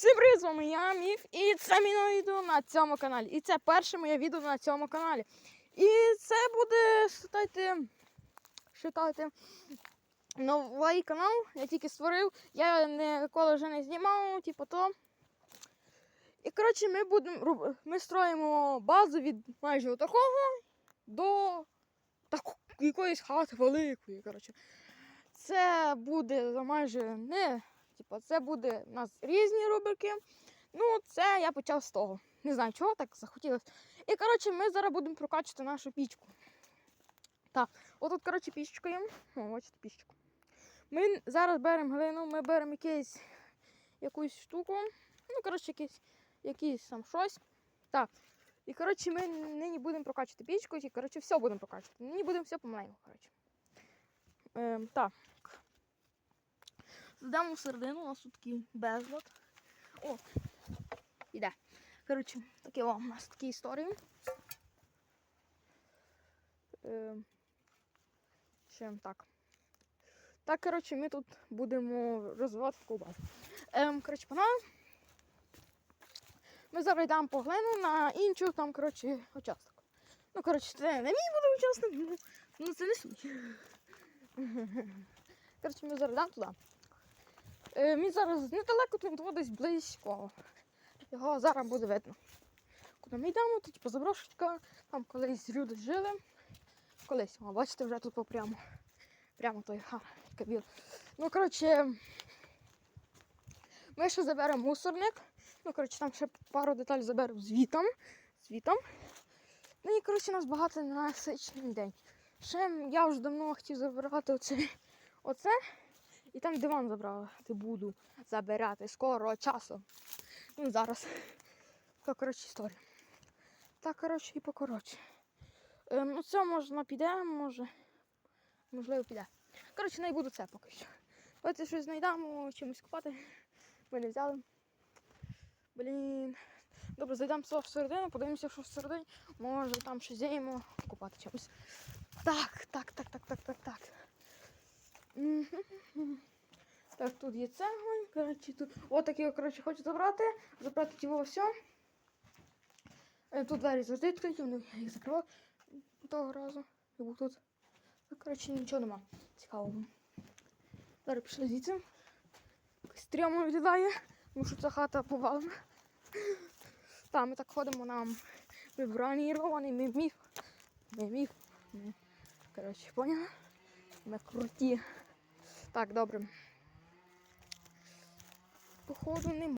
Всім привіт, з вами я, Міф, і це мій нове відео на цьому каналі. І це перше моє відео на цьому каналі. І це буде, считайте, считайте, новий канал. Я тільки створив. Я ніколи вже не знімав, типу то. І коротше, ми будемо ми строїмо базу від майже такого до таку, якоїсь хати великої. Коротше. Це буде майже не Типа, це буде у нас різні рубрики. Ну, це я почав з того. Не знаю, чого так захотілося. І коротше, ми зараз будемо прокачувати нашу пічку. Так, отут, коротше, пічка є. О, бачите, пічку. Ми зараз беремо глину, ми беремо якийсь, якусь штуку. Ну, коротше, якийсь, якийсь там щось. Так. І коротше, ми нині будемо прокачувати пічку, і коротше, все будемо прокачувати. Нині будемо все помаленьку, коротше. Ем, так. Зайдемо всередину, у нас тут такий безлад. О, іде. Коротше, такі о, у нас такі історії. Е, так. Так, коротше, ми тут будемо розвивати базу. Ем, коротше, погнали. Ми зараз йдемо по глину на іншу там, коротше, участок. Ну, коротше, це не мій буде участок, ну, ну це не суть. Коротше, ми зараз йдемо туди. Е, Він зараз недалеко, тут десь близько. Його зараз буде видно. Куди ми йдемо, тут типу, заброшечка, там колись люди жили. Колись, о, бачите, вже тут прямо. Прямо той ха, кабіл. Ну, коротше, ми ще заберемо мусорник. Ну, коротше, там ще пару деталей заберемо звітом. Звітом. Ну і коротше, у нас багато насичений день. Ще я вже давно хотів забирати оце. оце. І там диван забрати буду забирати скоро часу. Ну, зараз. Так, коротше, історія. Так, коротше, і покоротше. Ем, ну, це можна піде, може. Можливо, піде. Коротше, не буду це поки що. Давайте щось знайдемо, чимось купати. Ми не взяли. Блін. Добре, зайдемо все всередину, подивимося, що всередині. Може там щось зіймо купати чимось. Так, так, так, так, так, так, так. Мгм. Так, тут є цегонь, коротше, тут. От такі, коротше, хочу забрати. Забрати його все. Тут двері завжди відкриті, вони я їх закривав того разу. Я був тут. Коротше, нічого нема. Цікавого. Зараз пішли звідси. Стрьомно виглядає, тому що ця хата повалена. Там ми так ходимо нам вибронірований ми міф. Ми міф. Коротше, поняла? Ми круті. Так, добре. Походу, не